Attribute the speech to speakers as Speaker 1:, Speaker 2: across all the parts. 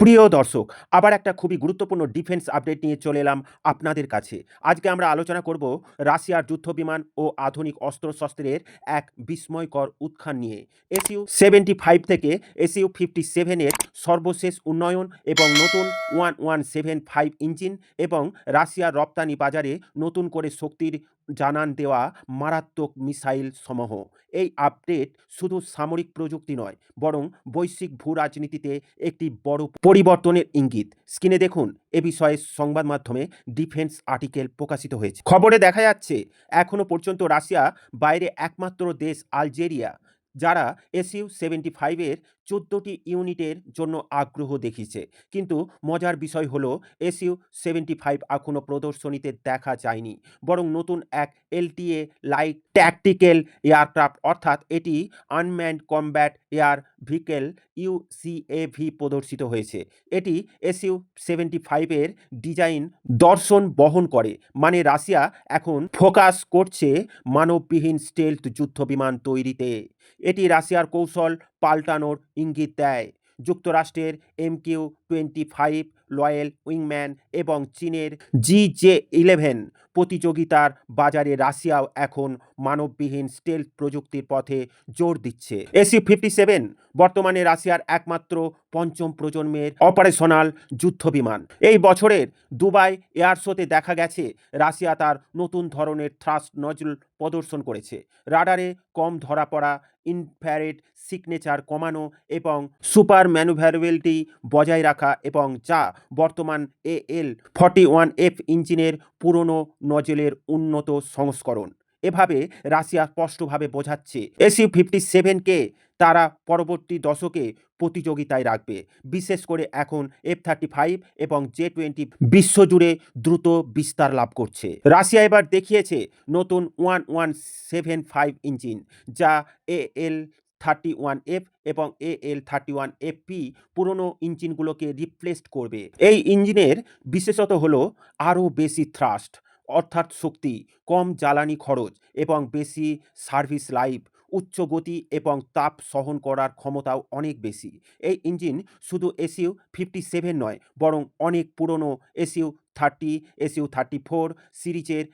Speaker 1: প্রিয় দর্শক, আবার একটা খুবই গুরুত্বপূর্ণ ডিফেন্স আপডেট নিয়ে চলে এলাম আপনাদের কাছে। আজকে আমরা আলোচনা করব রাশিয়ার যুদ্ধবিমান ও আধুনিক অস্ত্রশস্ত্রের এক বিস্ময়কর উত্থান নিয়ে। এসইউ সেভেন্টি ফাইভ থেকে এসইউ ফিফটি সেভেনের সর্বশেষ উন্নয়ন এবং নতুন one one seven five engine এবং রাশিয়ার রপ্তানি বাজারে নতুন করে শক্তির জানান দেওয়া মারাত্মক মিসাইল সমূহ। এই আপডেট শুধু সামরিক প্রযুক্তি নয়, বরং বৈশ্বিক ভূ রাজনীতিতে একটি বড় পরিবর্তনের ইঙ্গিত। স্ক্রিনে দেখুন, এ বিষয়ে সংবাদ মাধ্যমে ডিফেন্স আর্টিকেল প্রকাশিত হয়েছে। খবরে দেখা যাচ্ছে এখনও পর্যন্ত রাশিয়া বাইরে একমাত্র দেশ আলজেরিয়া, যারা এসইউ সেভেন্টি ফাইভের চোদ্দোটি ইউনিটের জন্য আগ্রহ দেখিয়েছে। কিন্তু মজার বিষয় হলো, এসইউ সেভেন্টি ফাইভ এখনও প্রদর্শনীতে দেখা যায়নি। বরং নতুন এক এলটিএ লাইট ট্যাকটিক্যাল এয়ারক্রাফট অর্থাৎ এটি unmanned combat air vehicle UCAV প্রদর্শিত হয়েছে। এটি এসইউ সেভেন্টি ফাইভের ডিজাইন দর্শন বহন করে। মানে রাশিয়া এখন ফোকাস করছে মানববিহীন স্টেলথ যুদ্ধ বিমান তৈরিতে। এটি রাশিয়ার কৌশল পাল্টানোর ইঙ্গিত দেয়। যুক্তরাষ্ট্রের M Q twenty five loyal উইংম্যান এবং চীনের জি জে ইলেভেন প্রতিযোগিতার বাজারে রাশিয়াও এখন মানববিহীন স্টেল প্রযুক্তির পথে জোর দিচ্ছে। এসি ফিফটি সেভেন বর্তমানে রাশিয়ার একমাত্র পঞ্চম প্রজন্মের অপারেশনাল যুদ্ধবিমান। এই বছরের দুবাই এয়ার শোতে দেখা গেছে, রাশিয়া তার নতুন ধরনের থ্রাস্ট নজল প্রদর্শন করেছে। রাডারে কম ধরা পড়া ইনফ্যারেড সিগনেচার কমানো এবং সুপার ম্যানুভ্যারেবিলিটি বজায় রাখা এবং যা বর্তমান A L forty one F ইঞ্জিনের পুরনো নজেলের উন্নত সংস্করণ। এভাবে রাশিয়া স্পষ্টভাবে বোঝাচ্ছে এসি ফিফটি সেভেনকে তারা পরবর্তী দশকে প্রতিযোগিতায় রাখবে। বিশেষ করে এখন এফ থার্টি ফাইভ এবং জে টোয়েন্টি বিশ্বজুড়ে দ্রুত বিস্তার লাভ করছে। রাশিয়া এবার দেখিয়েছে নতুন one one seven five engine, যা A L thirty one F এবং A L thirty one F P পুরনো ইঞ্জিনগুলোকে রিপ্লেসড করবে। এই ইঞ্জিনের বিশেষত হলো আরও বেশি থ্রাস্ট অর্থাৎ শক্তি, কম জ্বালানি খরচ এবং বেশি সার্ভিস লাইফ উচ্চ গতি এবং তাপ সহন করার ক্ষমতাও অনেক বেশি। এই ইঞ্জিন শুধু এসইউ ফিফটি সেভেন নয়, বরং অনেক পুরনো SU thirty, SU thirty four সিরিজের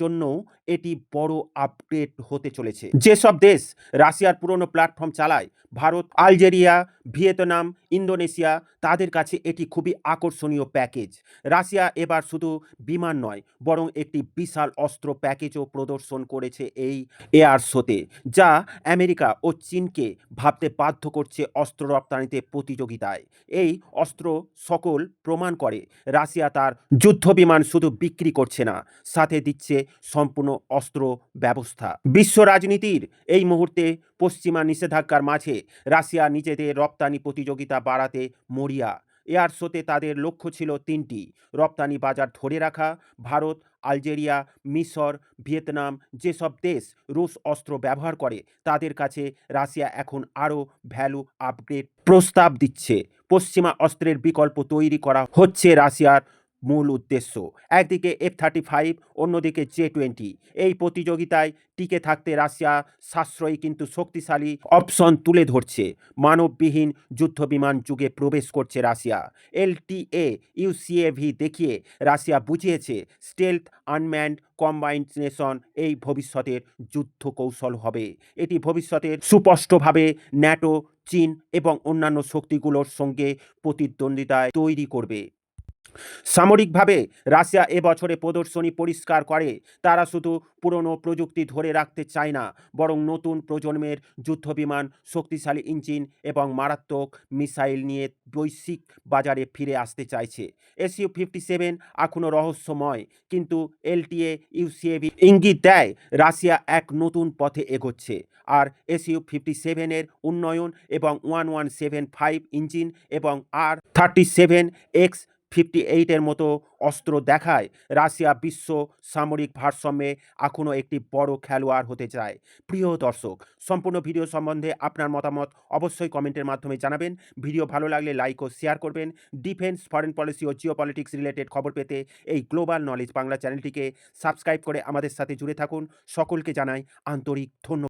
Speaker 1: জন্যও এটি বড় আপগ্রেড হতে চলেছে। যেসব দেশ রাশিয়ার পুরনো প্ল্যাটফর্ম চালায়, ভারত, আলজেরিয়া, ভিয়েতনাম, ইন্দোনেশিয়া, তাদের কাছে এটি খুবই আকর্ষণীয় প্যাকেজ। রাশিয়া এবার শুধু বিমান নয়, বরং একটি বিশাল অস্ত্র প্যাকেজও প্রদর্শন করেছে এই এয়ার শোতে, যা আমেরিকা ও চীনকে ভাবতে বাধ্য করছে অস্ত্র রপ্তানিতে প্রতিযোগিতায়। এই অস্ত্র সকল প্রমাণ করে রাশিয়া তার যুদ্ধবিমান শুধু বিক্রি করছে না, সাথে দিচ্ছে সম্পূর্ণ অস্ত্র ব্যবস্থা। বিশ্ব রাজনীতির এই মুহূর্তে পশ্চিমা নিষেধাজ্ঞার মাঝে রাশিয়া নিজেদের রপ্তানি প্রতিযোগিতা বাড়াতে মরিয়া। এয়ার শোতে তাদের লক্ষ্য ছিল তিনটি, রপ্তানি বাজার ধরে রাখা, ভারত, আলজেরিয়া, মিশর, ভিয়েতনাম, যেসব দেশ রুশ অস্ত্র ব্যবহার করে, তাদের কাছে রাশিয়া এখন আরও ভ্যালু আপগ্রেড প্রস্তাব দিচ্ছে। পশ্চিমা অস্ত্রের বিকল্প তৈরি করা হচ্ছে রাশিয়ার মূল উদ্দেশ্য। একদিকে এফ থার্টি ফাইভ অন্যদিকে জে টোয়েন্টি এই প্রতিযোগিতায় টিকে থাকতে রাশিয়া সাশ্রয়ী কিন্তু শক্তিশালী অপশন তুলে ধরছে। মানববিহীন যুদ্ধবিমান যুগে প্রবেশ করছে রাশিয়া। এলটিএ ইউসিএভি দেখিয়ে রাশিয়া বুঝিয়েছে, স্টেলথ, আনম্যান্ড কম্বাইনেশন এই ভবিষ্যতের যুদ্ধ কৌশল হবে। এটি ভবিষ্যতের সুস্পষ্টভাবে ন্যাটো, চীন এবং অন্যান্য শক্তিগুলোর সঙ্গে প্রতিদ্বন্দ্বিতায় তৈরি করবে। সামরিকভাবে রাশিয়া এবছরে প্রদর্শনী পরিষ্কার করে, তারা শুধু পুরনো প্রযুক্তি ধরে রাখতে চায় না, বরং নতুন প্রজন্মের যুদ্ধবিমান, শক্তিশালী ইঞ্জিন এবং মারাত্মক মিসাইল নিয়ে বৈশ্বিক বাজারে ফিরে আসতে চাইছে। এসইউ ফিফটি সেভেন এখনও রহস্যময়, কিন্তু এলটিএ ইউসিএভি ইঙ্গিত দেয় রাশিয়া এক নতুন পথে এগোচ্ছে। আর এসইউ ফিফটি সেভেনের উন্নয়ন এবং one one seven five engine এবং R thirty seven X fifty এইটের মতো অস্ত্র দেখায়, রাশিয়া বিশ্ব সামরিক ভারসাম্যে এখনও একটি বড় খেলোয়াড় হতে চায়। প্রিয় দর্শক, সম্পূর্ণ ভিডিও সম্বন্ধে আপনার মতামত অবশ্যই কমেন্টের মাধ্যমে জানাবেন। ভিডিও ভালো লাগলে লাইক ও শেয়ার করবেন। ডিফেন্স ফরেন পলিসি ও জিও পলিটিক্স রিলেটেড খবর পেতে এই গ্লোবাল নলেজ বাংলা চ্যানেলটিকে সাবস্ক্রাইব করে আমাদের সাথে জুড়ে থাকুন। সকলকে জানাই আন্তরিক ধন্যবাদ।